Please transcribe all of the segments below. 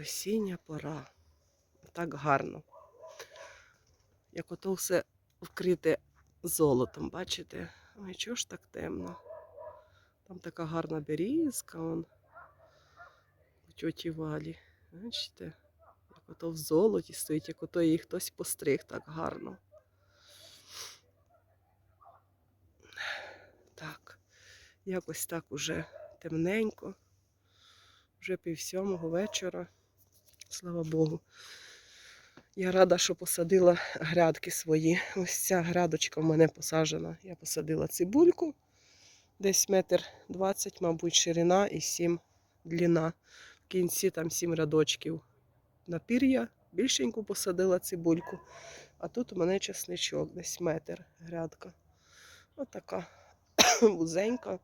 осіння пора. Так гарно. Як ото все вкрите золотом, бачите? Ой, чого ж так темно? Там така гарна берізка, он у тьоті Валі. Бачите? Як ото в золоті стоїть, як ото її хтось постриг так гарно. Так, якось так уже темненько. Вже пів сьомого вечора. Слава Богу. Я рада, що посадила грядки свої. Ось ця грядочка в мене посаджена. Я посадила цибульку. Десь метр двадцять, мабуть, ширина і сім длина. В кінці там сім рядочків на. Більшеньку посадила цибульку. А тут у мене чесничок, десь метр грядка. Отака вузенька.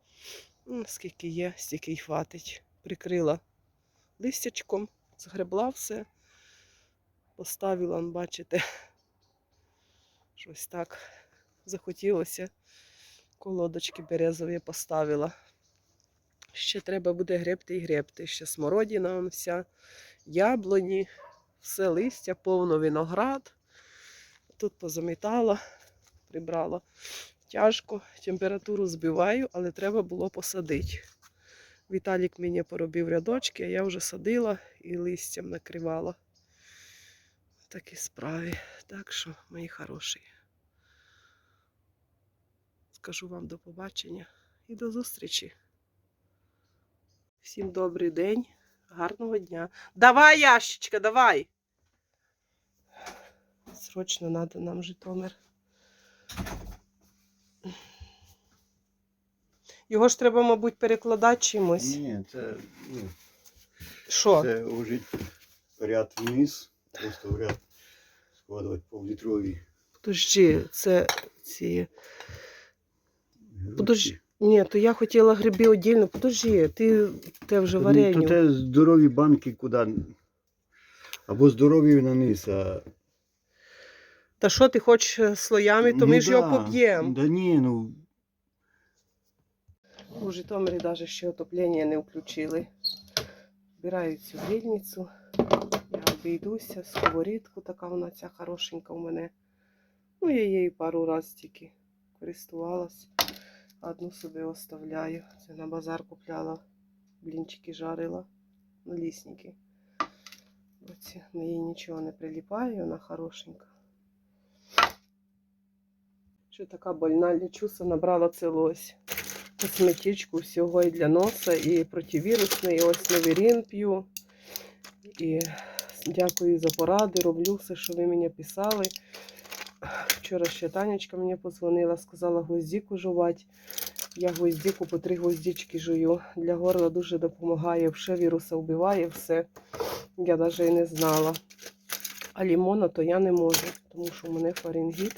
Скільки є, стільки й хватить. Прикрила листячком, згребла все. Поставила, бачите, щось так захотілося. Колодочки березові поставила. Ще треба буде гребти і гребти. Ще смородина он вся, яблуні, все листя, повно виноград. Тут позамітала, прибрала. Тяжко, температуру збиваю, але треба було посадити. Віталік мені поробив рядочки, а я вже садила і листям накривала. Такі справи. Так що, мої хороші. Скажу вам до побачення і до зустрічі. Всім добрий день, гарного дня. Давай, ящичка, давай. Срочно треба нам Житомир. Його ж треба, мабуть, перекладати чимось. Ні, це, ну, Що? це ложить ряд вниз, просто в ряд складувати півлітрові. Подожди, це ці. грудки. Подожди. Ні, то я хотіла гриби віддільно. Подожди, ти те вже Ну, вареню. То те здорові банки куди. Або здорові на низ, а... Та що ти хочеш е, слоями, то ми Ну ж його поб'ємо. Да ні, ну, У Житомирі навіть ще отоплення не включили. Збираю цю грільницю. Я обійдуся, сковорідку, така вона ця хорошенька у мене. Ну, я її пару разів тільки користувалась. Одну собі оставляю. Це на базар купляла. Блінчики жарила. На лісники. Оці, на їй нічого не приліпає, вона хорошенька. Ще така больна лічуса набрала цілу ось косметичку всього і для носа, і противірусний, і ось новірін п'ю. І дякую за поради, роблю все, що ви мені писали. Вчора ще Танечка мені позвонила, сказала гвоздіку жувати. Я гвоздіку по три гвоздічки жую. Для горла дуже допомагає, все віруса вбиває, все. Я навіть і не знала. А лімона то я не можу, тому що в мене фарингіт,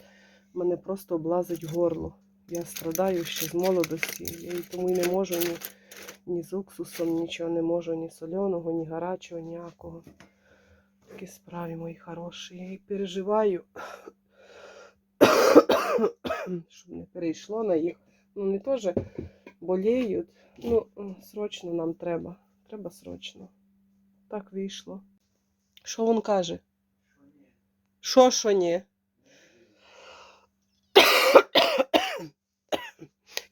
мене просто облазить горло. Я страдаю ще з молодості. Я і тому й не можу ні, ні з уксусом, нічого не можу, ні соляного, ні гарячого, ніякого. Такі справи мої хороші. Я і переживаю, щоб не перейшло на їх. Ну, не теж боліють. Ну, срочно нам треба. Треба срочно. Так вийшло. Що він каже? Що, що ні?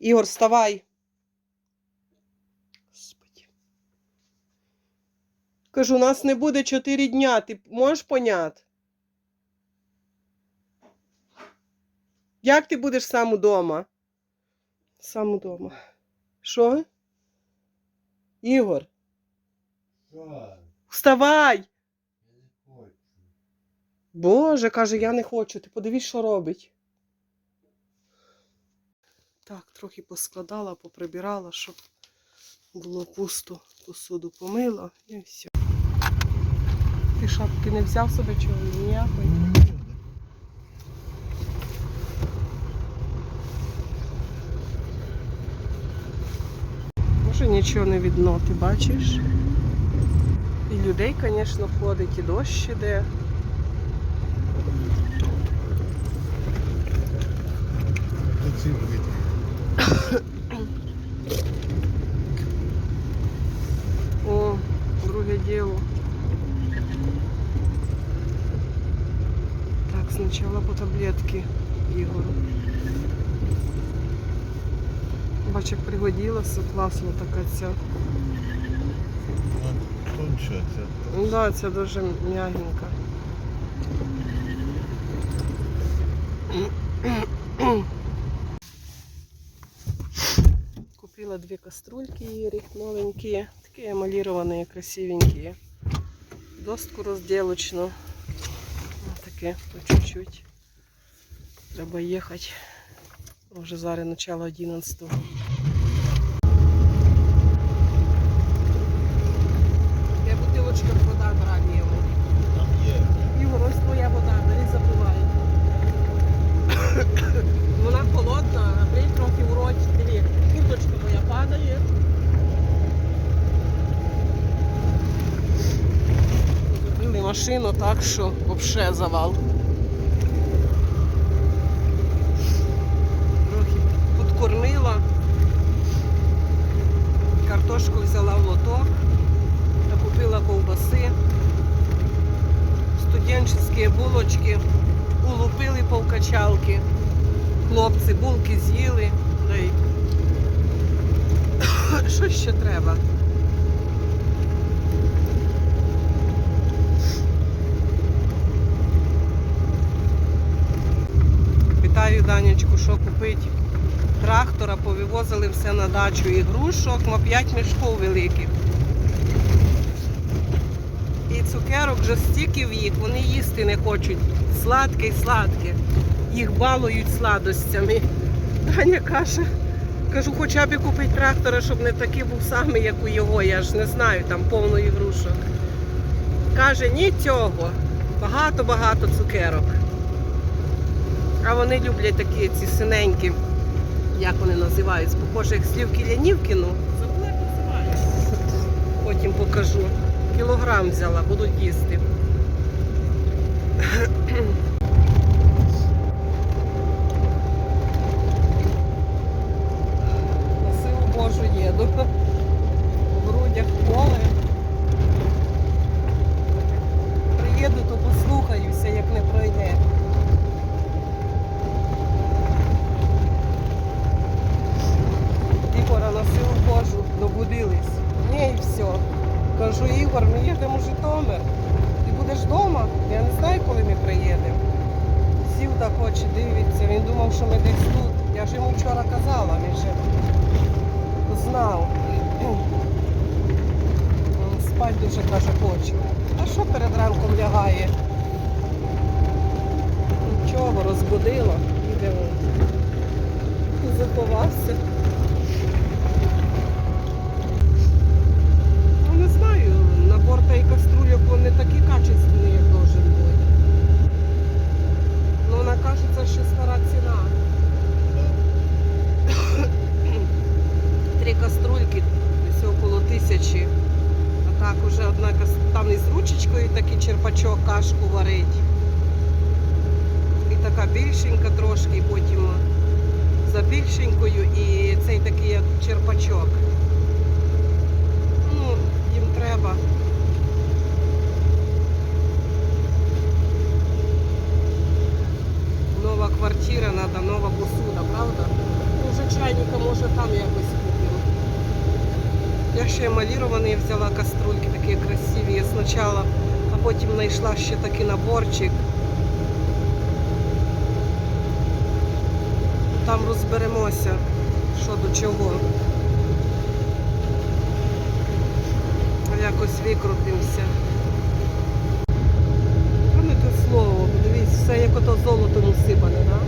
Ігор, вставай. Господи. Кажу, у нас не буде 4 дня. Ти можеш поняти? Як ти будеш сам удома? Сам удома. Що? Ігор, вставай! Боже, каже, я не хочу. Ти подивись, що робить. Так, трохи поскладала, поприбирала, щоб було пусто. Посуду помила і все. Ти шапки не взяв собі чого ніякої? Може нічого не видно, ти бачиш? І людей, звісно, ходить, і дощ іде. О, друге діло. Так, спочатку по таблетки Ігору. Бач, як пригоділа, все класно така ця. Тонче ця. Да, ця дуже м'ягенька. Купила дві каструльки Ірі, новенькі, такі емаліровані, красивенькі. Достку розділочну. Таке по чуть-чуть. Треба їхати. Вже зараз начало 11 Я бутилочка вода брати йому. Там є. Ігор, ось твоя вода, бери запивай. Вона холодна, а бери трохи в роті. Диви, курточка моя падає. Зробили машину так, що взагалі завал. Трохи підкормила. Картошку взяла в лоток та купила ковбаси студенческие булочки, улупили повкачалки. Хлопці булки з'їли. Що ще треба? Питаю Данечку, що купити. Трактора повивозили все на дачу ігрушок, ма 5 мішків великих. І цукерок вже стільки в їх, вони їсти не хочуть. Сладке й сладке. Їх балують сладостями. Таня каже, кажу, хоча б купити трактора, щоб не такий був самий, як у його. Я ж не знаю, там повно ігрушок. Каже, ні цього. Багато-багато цукерок. А вони люблять такі ці синенькі, як вони називаються, похоже, як слівки лянівкіну. Забула, як. Потім покажу. Кілограм взяла, будуть їсти. Силу добудились. Ні, і все. Кажу, Ігор, ми їдемо в Житомир. Ти будеш вдома? Я не знаю, коли ми приїдемо. Сів так очі дивиться, він думав, що ми десь тут. Я ж йому вчора казала, він же знав. Спать дуже каже, хоче. А що перед ранком лягає? Нічого, розбудила. Іде. Заховався. Ну, не знаю, набор та і каструльок вони такі качественні, як должен бути. Ну, вона каже, це ще стара ціна. Три каструльки, десь около тисячі. А так уже одна кас- там із ручечкою такий черпачок кашку варить. І така більшенька трошки, потім за більшенькою і цей такий як черпачок. Ну, їм треба. Нова квартира, треба нова посуда, правда? Ну, вже чайника може там якось купимо. Я ще емалірований взяла каструльки такі красиві. Я спочатку, а потім знайшла ще такий наборчик. Там розберемося, що до чого. Якось викрутимося. Та не те слово, дивись, все як ото золотом усипане, так? Да?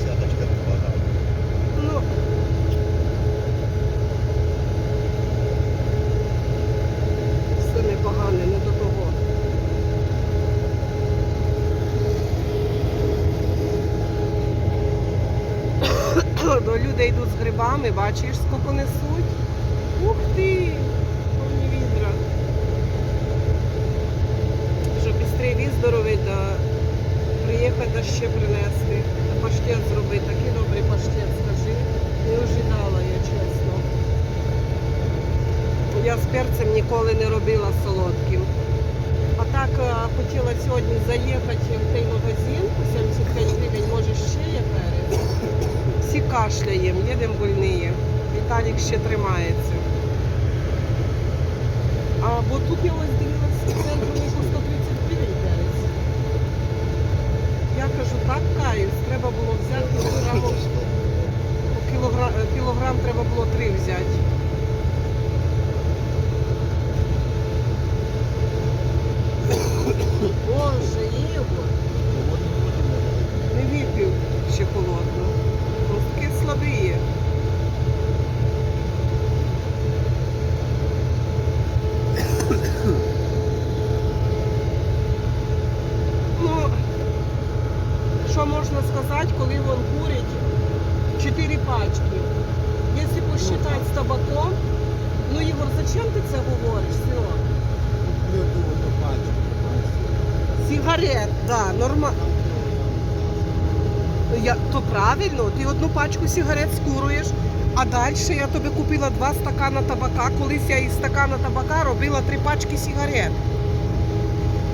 Сяточка непогана. Ну. Все непогане, не до того. До людей йдуть з бачиш, скільки несуть. Ух ти! Повні відра. Щоб швидше виздоровити, да приїхати та ще принести. Та паштет зробити. Такий добрий паштет, скажи. Не ожидала я, чесно. Я з перцем ніколи не робила солодким. А так е, хотіла сьогодні заїхати в той магазин по 75 гривень, може ще є перець. Всі кашляємо, їдемо больні. Віталік ще тримається. А бо тут я ось дивилася в центрі по 130 гривень. Я кажу, так каюсь, треба було взяти кілограм, кілограм, кілограм треба було три взяти. Боже, Ігор, не випив ще холодно. Ну, таке слабіє. Ну, що можна сказати, коли він курить 4 пачки. Якщо посчитати з табаком, ну Ігор, зачем ти це говориш, Сила? Сигарет, да, нормально. Я, то правильно, ти одну пачку сигарет скуруєш, а далі я тобі купила два стакана табака. Колись я із стакана табака робила три пачки сигарет.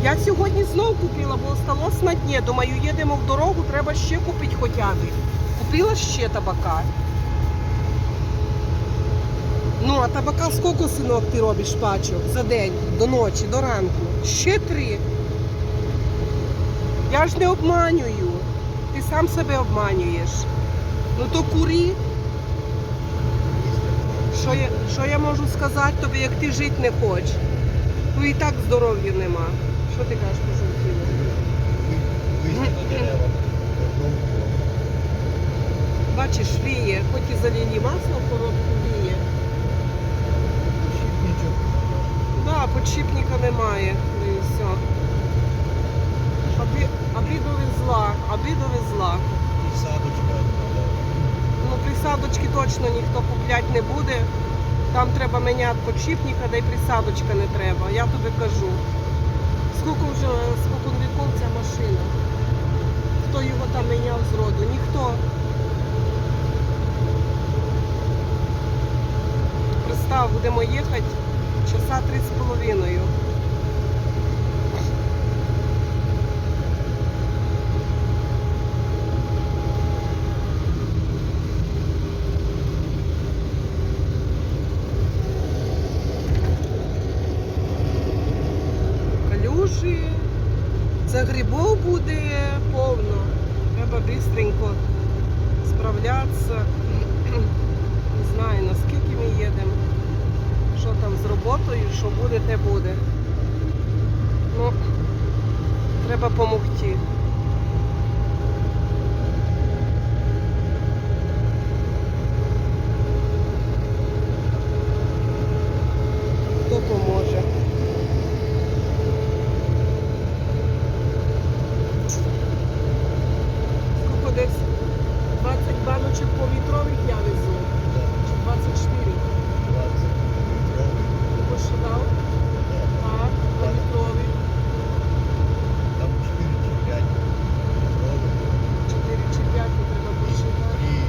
Я сьогодні знов купила, бо осталось на дні. Думаю, їдемо в дорогу, треба ще купити хоча б. Купила ще табака. Ну, а табака скільки, синок, ти робиш пачок за день, до ночі, до ранку? Ще три. Я ж не обманюю. Ти сам себе обманюєш. Ну то курі. Що я, що я можу сказати тобі, як ти жити не хочеш? Ну і так здоров'я нема. Що ти кажеш по жовтілу? Бачиш, віє, хоч і залілі масло в коробку віє. Да, подшипника немає. Ну і все. Обі... Обіду везла, обіду везла. Ну, присадочки точно ніхто купляти не буде. Там треба міняти подшипника, да й присадочка не треба. Я тобі кажу. Скільки вже спокон віков ця машина? Хто його там міняв з роду? Ніхто. Представ, будемо їхати часа три з половиною. калюжі. Це грибов буде повно. Треба швидко справлятися. Не знаю, наскільки ми їдемо. Що там з роботою, що буде, те буде. Ну, треба допомогти. Хто поможе? Сколько десь 20 баночок по літрових я везу. Чи 24? Ти посчитав? Так, по літрових. 4 чи 5 треба посчитати.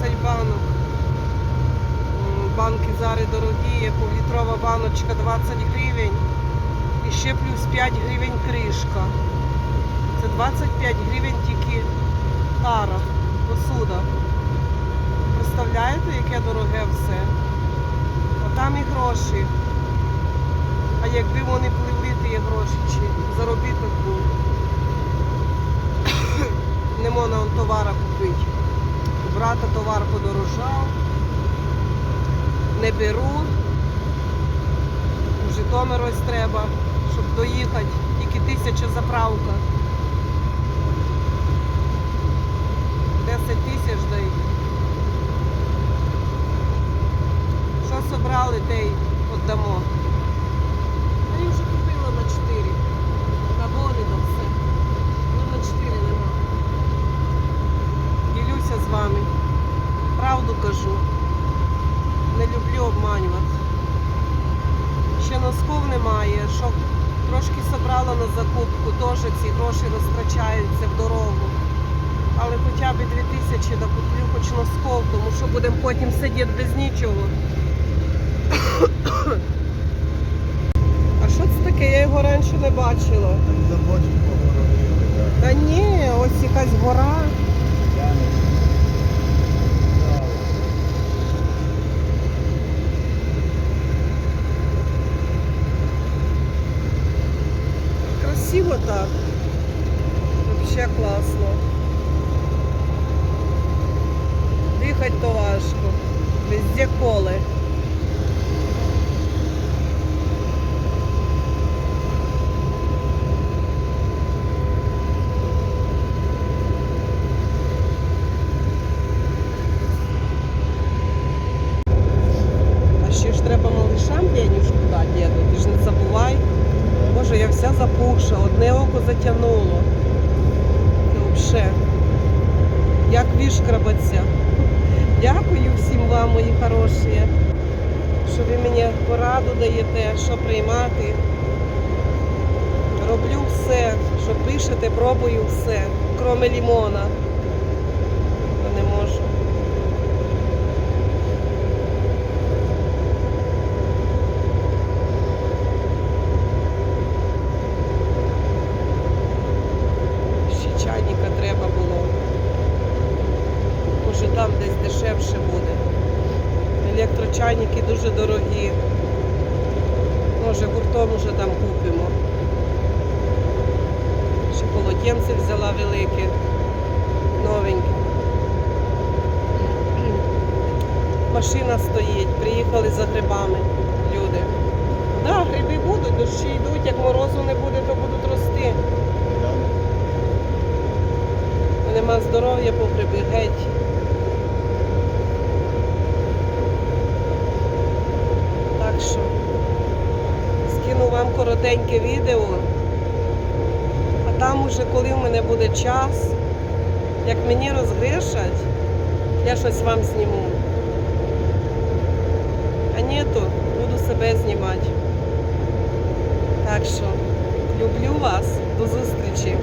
30 банок. М, Банки зараз дорогі, півлітрова баночка 20 гривень. І ще плюс 5 гривень кришка. Це 25 гривень тільки тара, посуда. Представляєте, яке дороге все? А там і гроші. А якби вони пливли, ті гроші чи заробіток був. Не можна товара купити. У брата товар подорожав. Не беру. Житомир ось треба, щоб доїхати. Тільки тисяча заправка. 10 тисяч дай. Що собрали, те й віддамо. А я вже купила на 4. На волі на все. Ну на 4 нема. Ділюся з вами. Правду кажу. Не люблю обманювати. Ще носков немає, що трошки собрала на закупку, теж ці гроші розтрачаються в дорогу. Але хоча б 2000 да куплю хоч носков, тому що будемо потім сидіти без нічого. А що це таке? Я його раніше не бачила. Та ні, ось якась гора. Я не знаю. Красиво так. Вообще класно. Дихать то важко. Везде коли. А ще ж треба малишам денюжку дати, діду. Ти ж не забувай. Боже, я вся запухша, одне око затягнуло. Взагалі. Як вішкрабаться. Дякую всім вам, мої хороші, що ви мені пораду даєте, що приймати. Роблю все, що пишете, пробую все, кроме лімона. Не можу. Ще чайника треба було. Може там десь дешевше буде. Електрочайники дуже дорогі. Може гуртом уже там купимо. Ще полотенце взяла велике, новеньке. Машина стоїть, приїхали за грибами люди. Так, да, гриби будуть, дощі йдуть, як морозу не буде, то будуть рости. Нема здоров'я по гриби геть. Так що скину вам коротеньке відео. А там уже, коли в мене буде час, як мені розгришать, я щось вам зніму. А ні, то буду себе знімати. Так що люблю вас, до зустрічі.